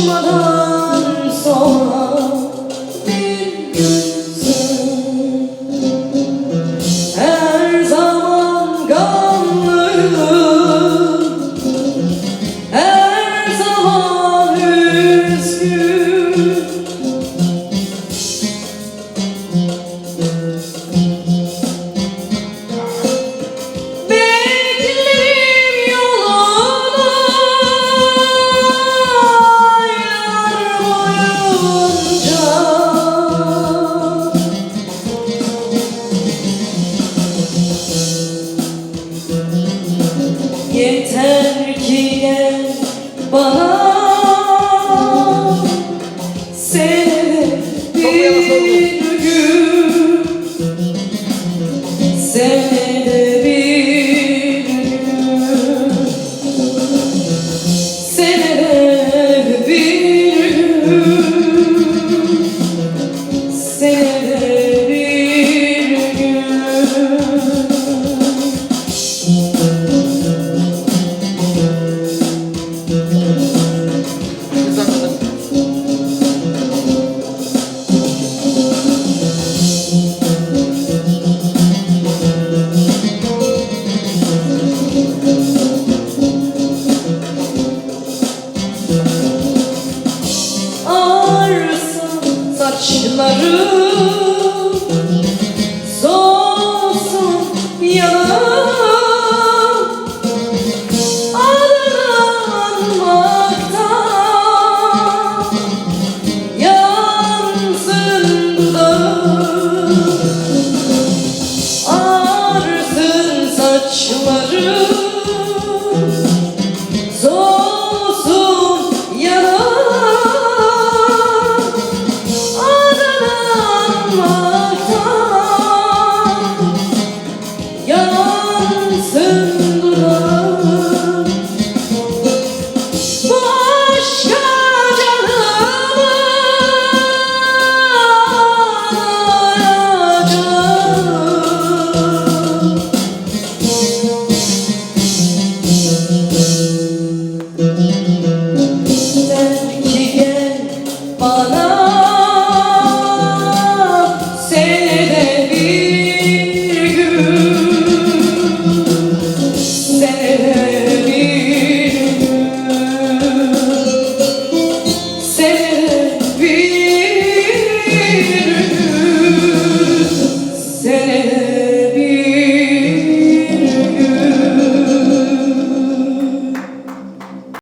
çıkmadan 어. bakışlarım Solsun yanım Aranmaktan Yansın dudağım Ağrısın